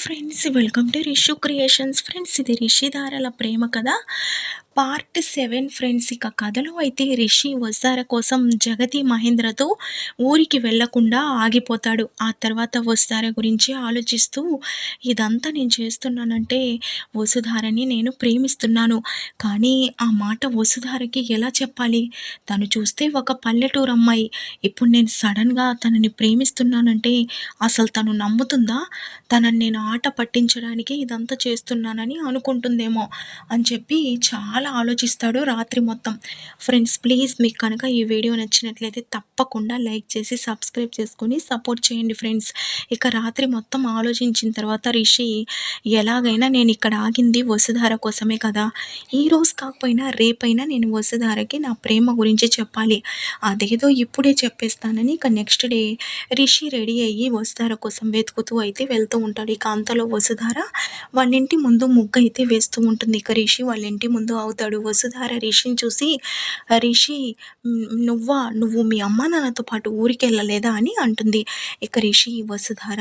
Friends welcome to Rishu creations friends ఇది రిషి దారాల ప్రేమ కథ part seven friends ఇక కథలో అయితే రిషి వస్తార కోసం జగతి మహేంద్రతో ఊరికి వెళ్ళకుండా ఆగిపోతాడు. ఆ తర్వాత వస్తార గురించి ఆలోచిస్తూ ఇదంతా నేను చేస్తున్నానంటే వసుధారని నేను ప్రేమిస్తున్నాను. కానీ ఆ మాట వసుధారకి ఎలా చెప్పాలి? తను చూస్తే ఒక పల్లెటూరు అమ్మాయి. ఇప్పుడు నేను సడన్గా తనని ప్రేమిస్తున్నానంటే అసలు తను నమ్ముతుందా? తనని నేను ఆట పట్టించడానికి ఇదంతా చేస్తున్నానని అనుకుంటుందేమో అని చెప్పి చాలా ఆలోచిస్తాడు రాత్రి మొత్తం. ఫ్రెండ్స్ ప్లీజ్ మీకు కనుక ఈ వీడియో నచ్చినట్లయితే తప్పకుండా లైక్ చేసి సబ్స్క్రైబ్ చేసుకొని సపోర్ట్ చేయండి ఫ్రెండ్స్ ఇక రాత్రి మొత్తం ఆలోచించిన తర్వాత రిషి ఎలాగైనా నేను ఇక్కడ ఆగింది వసుధార కోసమే కదా. ఈరోజు కాకపోయినా రేపైనా నేను వసుధారకి నా ప్రేమ గురించి చెప్పాలి. అదేదో ఇప్పుడే చెప్పేస్తానని ఇక నెక్స్ట్ డే రిషి రెడీ అయ్యి వసుధార కోసం వెతుకుతూ అయితే వెళ్తూ ఉంటాడు. ఇక అంతలో వసుధార. వాళ్ళ ఇంటి ముందు ముగ్గు అయితే వేస్తూ ఉంటుంది. ఇక రిషి వాళ్ళ ఇంటి ముందు అవుతాడు. వసుధార రిషిని చూసి రిషి నువ్వా? నువ్వు మీ అమ్మ నాన్నతో పాటు ఊరికి వెళ్ళలేదా? అని అంటుంది. ఇక రిషి వసుధార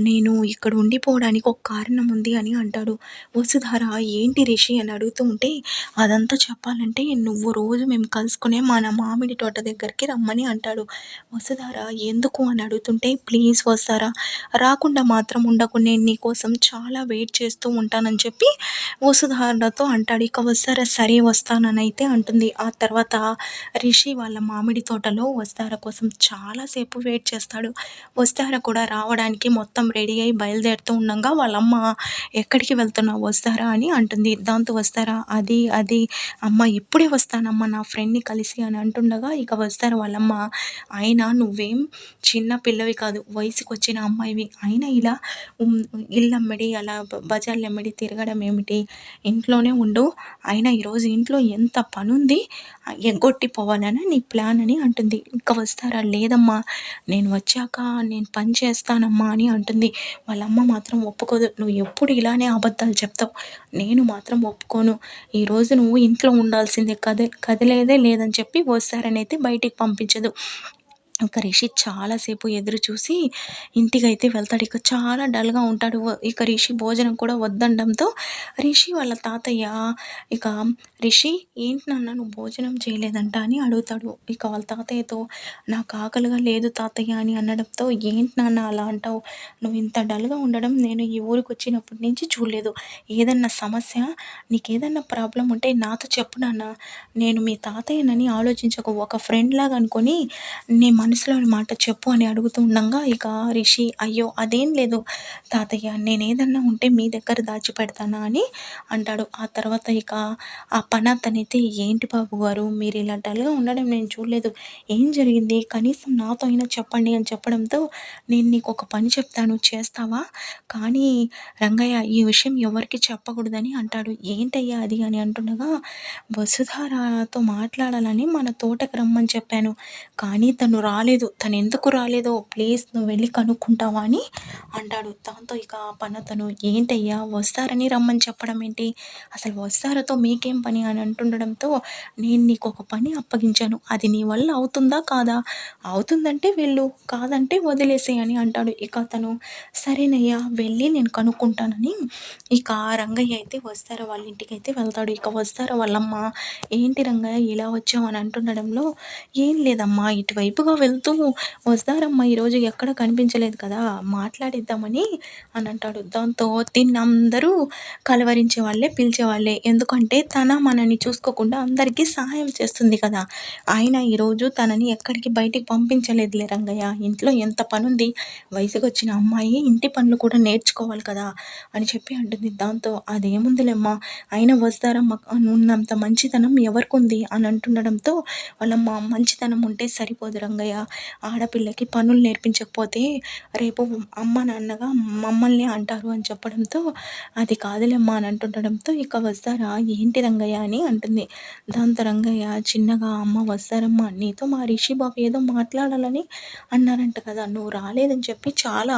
నేను ఇక్కడ ఉండిపోవడానికి ఒక కారణం ఉంది అని అంటాడు. వసుధార ఏంటి రిషి? అని అడుగుతూ ఉంటే అదంతా చెప్పాలంటే నువ్వు రోజు మేము కలుసుకునే మన మామిడి తోట దగ్గరికి రమ్మని అంటాడు. వసుధార ఎందుకు? అని అడుగుతుంటే ప్లీజ్ వస్తారా రాకుండా మాత్రం ఉండకు. నేను నీకోసం చాలా వెయిట్ చేస్తూ ఉంటానని చెప్పి వసుధారతో అంటాడు. ఇక వస్తారా? సరే వస్తానని అయితే అంటుంది. ఆ తర్వాత రిషి వాళ్ళ మామిడి తోటలో వస్తార కోసం చాలాసేపు వెయిట్ చేస్తాడు. వస్తార కూడా రావడానికి మొత్తం రెడీ అయి బయలుదేరుతూ ఉండగా వాళ్ళమ్మ ఎక్కడికి వెళ్తున్నావు వస్తారా అని అంటుంది. దాంతో వస్తారా? అది అది. అమ్మ ఇప్పుడే వస్తానమ్మ నా ఫ్రెండ్ని కలిసి అని అంటుండగా ఇక వస్తారు వాళ్ళమ్మ అయినా నువ్వేం చిన్న పిల్లవి కాదు. వయసుకు వచ్చిన అమ్మాయివి. అయినా ఇలా ఇల్లమ్మడి అలా బజార్లమ్మడి తిరగడం ఏమిటి? ఇంట్లోనే ఉండు. అయినా ఈరోజు ఇంట్లో ఎంత పనుంది? ఉంది పోవాలని నీ ప్లాన్ అని అంటుంది. ఇంకా వస్తారా? లేదమ్మా. నేను వచ్చాక నేను పని చేస్తానమ్మా అని అంటుంది. వాళ్ళమ్మ మాత్రం ఒప్పుకోదు. నువ్వు ఎప్పుడు ఇలానే అబద్ధాలు చెప్తావు. నేను మాత్రం ఒప్పుకోను. ఈరోజు నువ్వు ఇంట్లో ఉండాల్సిందే. కద కదిలేదే లేదని చెప్పి వస్తారని అయితే బయటికి పంపించదు. ఇక రిషి చాలాసేపు ఎదురు చూసి ఇంటికైతే వెళ్తాడు. ఇక చాలా డల్గా ఉంటాడు. ఇక రిషి భోజనం కూడా వద్దండంతో రిషి వాళ్ళ తాతయ్య ఇక రిషి ఏంటి నాన్న నువ్వు భోజనం చేయలేదంట అని అడుగుతాడు. ఇక వాళ్ళ తాతయ్యతో నాకు ఆకలిగా లేదు తాతయ్య అని అనడంతో ఏంటి నాన్న అలా అంటావు? నువ్వు ఇంత డల్గా ఉండడం నేను ఈ ఊరికి వచ్చినప్పటి నుంచి చూడలేదు. ఏదన్నా సమస్య? నీకు ఏదన్నా ప్రాబ్లం ఉంటే నాతో చెప్పు నాన్న. నేను మీ తాతయ్యనని ఆలోచించక. ఒక ఫ్రెండ్ లాగా అనుకొని నేను మనసులోని మాట చెప్పు అని అడుగుతూ ఉండగా ఇక రిషి అయ్యో అదేం లేదు. తాతయ్య నేను ఏదన్నా ఉంటే మీ దగ్గర దాచిపెడతానా అని అంటాడు. ఆ తర్వాత ఇక ఆ పని అతనైతే ఏంటి బాబు గారు మీరు ఇలా డల్గా ఉండడం నేను చూడలేదు. ఏం జరిగింది? కనీసం నాతో అయినా చెప్పండి అని చెప్పడంతో నేను నీకు ఒక పని చెప్తాను చేస్తావా? కానీ రంగయ్య ఈ విషయం ఎవరికి చెప్పకూడదని అంటాడు. ఏంటయ్యా అది? అని అంటుండగా వసుధారాతో మాట్లాడాలని మన తోటకు రమ్మని చెప్పాను. కానీ తను రా రాలేదు. తను ఎందుకు రాలేదో ప్లీజ్ నువ్వు వెళ్ళి కనుక్కుంటావా అని అంటాడు. దాంతో ఇక పనతను ఏంటయ్యా? వస్తారని రమ్మని చెప్పడం ఏంటి? అసలు వస్తారతో మీకేం పని అని అంటుండడంతో నేను నీకు ఒక పని అప్పగించాను. అది నీ వల్ల అవుతుందా కాదా? అవుతుందంటే వెళ్ళు కాదంటే వదిలేసే అని అంటాడు. ఇక తను సరేనయ్యా వెళ్ళి నేను కనుక్కుంటానని ఇక రంగయ్య అయితే వస్తారా? వాళ్ళ ఇంటికి అయితే వెళ్తాడు. ఇక వస్తారా వాళ్ళమ్మ? ఏంటి రంగయ్య ఇలా వచ్చావు అని అంటుండడంలో ఏం లేదమ్మా. ఇటువైపుగా వెళ్తూ వస్తారమ్మా ఈరోజు ఎక్కడ కనిపించలేదు కదా మాట్లాడిద్దామని అని అంటాడు. దాంతో అందరూ కలవరించే వాళ్ళే పిలిచేవాళ్ళే ఎందుకంటే తన మనని చూసుకోకుండా అందరికీ సహాయం చేస్తుంది కదా. ఆయన ఈరోజు తనని ఎక్కడికి బయటికి పంపించలేదులే రంగయ్య. ఇంట్లో ఎంత పనుంది? వయసుకు వచ్చిన అమ్మాయి ఇంటి పనులు కూడా నేర్చుకోవాలి కదా అని చెప్పి అంటుంది. దాంతో అదేముందిలేమ్మా ఆయన వస్తారమ్మ ఉన్నంత మంచితనం ఎవరికి ఉంది అని అంటుండడంతో వాళ్ళమ్మ మంచితనం ఉంటే సరిపోదు రంగయ్య. ఆడపిల్లకి పనులు నేర్పించకపోతే రేపు అమ్మ నాన్నగా మమ్మల్ని అంటారు అని చెప్పడంతో అది కాదులేమ్మా అని అంటుండడంతో ఇక వస్తారా? ఏంటి రంగయ్య? అని అంటుంది. దాంతో రంగయ్య చిన్నగా అమ్మ వస్తారమ్మా నీతో మా రిషి బాబు ఏదో మాట్లాడాలని అన్నారంట కదా నువ్వు రాలేదని చెప్పి చాలా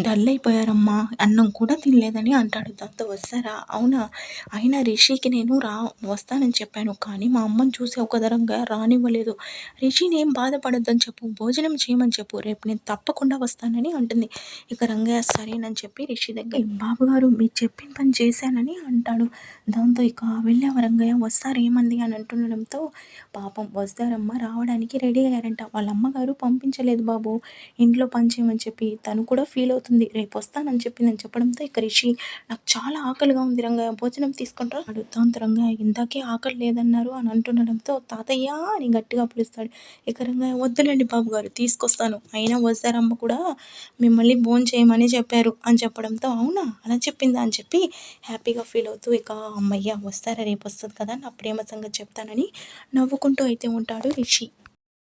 డల్ అయిపోయారమ్మా అన్నం కూడా తినలేదని అంటాడు. దాంతో వస్తారా? అవునా అయినా రిషికి నేను రా వస్తానని చెప్పాను కానీ మా అమ్మని చూసి కదా రంగా రానివ్వలేదు. రిషిని ఏం బాధపడద్దని చేయమని చెప్పు భోజనం చేయమని చెప్పు రేపు నేను తప్పకుండా వస్తానని అంటుంది. ఇక రంగయ్య సరేనని చెప్పి రిషి దగ్గర బాబుగారు మీరు చెప్పిన పని చేశానని అంటాడు. దాంతో ఇక వెళ్ళావ రంగయ్య వస్తారు ఏమంది అని అంటుండడంతో పాపం వస్తారమ్మ రావడానికి రెడీ అయ్యారంట. వాళ్ళ అమ్మగారు పంపించలేదు బాబు ఇంట్లో పని చేయమని చెప్పి తను కూడా ఫీల్ అవుతుంది. రేపు వస్తానని చెప్పిందని చెప్పడంతో ఇక రిషి నాకు చాలా ఆకలిగా ఉంది రంగయ్య భోజనం తీసుకుంటారు అడుగుతాంత రంగయ్య ఇందాకే ఆకలి లేదన్నారు అని అంటుండడంతో తాతయ్య అని గట్టిగా పిలుస్తాడు. ఇక రంగయ్య రండి బాబు గారు తీసుకొస్తాను. అయినా వస్తారమ్మ కూడా మిమ్మల్ని భోజనం చేయమని చెప్పారు అని చెప్పడంతో అవునా? అలా చెప్పిందా అని చెప్పి హ్యాపీగా ఫీల్ అవుతూ ఇక అమ్మయ్య వస్తారా? రేపు వస్తుంది కదా నా ప్రేమ సంగతి చెప్తానని నవ్వుకుంటూ అయితే ఉంటాడు రిషి.